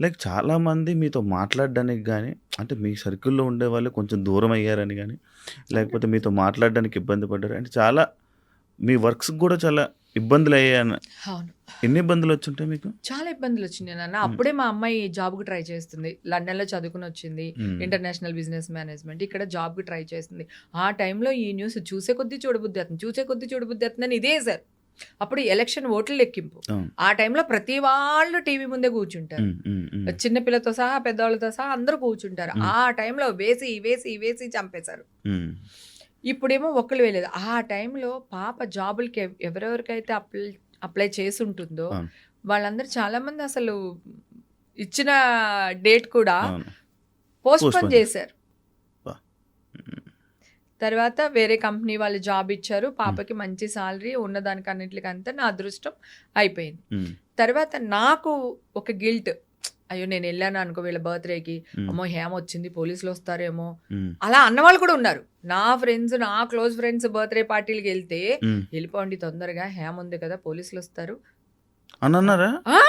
Like చాలామంది మీతో మాట్లాడడానికి కానీ అంటే మీ సర్కిల్‌లో ఉండేవాళ్ళు కొంచెం దూరం అయ్యారని గాని, లేకపోతే మీతో మాట్లాడడానికి ఇబ్బంది పడ్డారు. అంటే చాలా మీ వర్క్స్‌కి గూడా చాలా ఇబ్బందులయ్యాయని అవును. ఎన్ని ఇబ్బందులొచ్చుంటాయి మీకు? చాలా ఇబ్బందులొచ్చినియి నాన్న. హ్మ్. అప్పుడే మా అమ్మాయి జాబ్‌కి ట్రై చేస్తుంది. లండన్‌లో చదువుకొనొచ్చింది. హ్మ్. International business management. ఇక్కడ జాబ్‌కి ట్రై చేస్తుంది. ఆ టైంలో ఈ న్యూస్ చూసే కొద్దీ చూడబుద్ధేత్తంది. చూసే కొద్దీ చూడబుద్ధేత్తందని ఇదేశారు. అప్పుడు ఎలక్షన్ ఓట్ల లెక్కింపు. ఆ టైంలో ప్రతి వాళ్ళు టీవీ ముందే కూర్చుంటారు. హ్మ్. హ్మ్. హ్మ్. చిన్న పిల్లతో సహా, పెద్దవాళ్ళతో సహా అందరూ కూర్చుంటారు. ఆ టైంలో వేసి, వేసి, వేసి చంపేశారు. ఇప్పుడేమో ఒక్కళ్ళు వేయలేదు. ఆ టైంలో పాప జాబులకి ఎవ్ ఎవరెవరికైతే అప్లై అప్లై చేసుంటుందో అవును. వాళ్ళందరూ చాలామంది అసలు ఇచ్చిన డేట్ కూడా. పోస్ట్‌పోన్ పోస్ట్‌పోన్ చేశారు. తర్వాత వేరే కంపెనీ వాళ్ళు జాబ్ ఇచ్చారు. పాపకి మంచి సాలరీ ఉన్నదానికన్నిట్లికంతా నా అదృష్టం అయిపోయింది. తర్వాత నాకు ఒక గిల్ట్. అయ్యో! నేను ఎళ్ళాను అనుకో వీళ్ళ బర్త్‌డేకి. అమ్మో! హేమ వచ్చింది పోలీసులొస్తారేమో హ్మ్. అలా అన్నవాళ్ళు కూడా ఉన్నారు. నా ఫ్రెండ్స్, నా క్లోజ్ ఫ్రెండ్స్ బర్త్‌డే పార్టీలకెళ్తే హ్మ్. "ఎళ్ళిపోండి తొందరగా హేమ ఉంది కదా! పోలీసులొస్తారు." అనన్నారా? ఆ!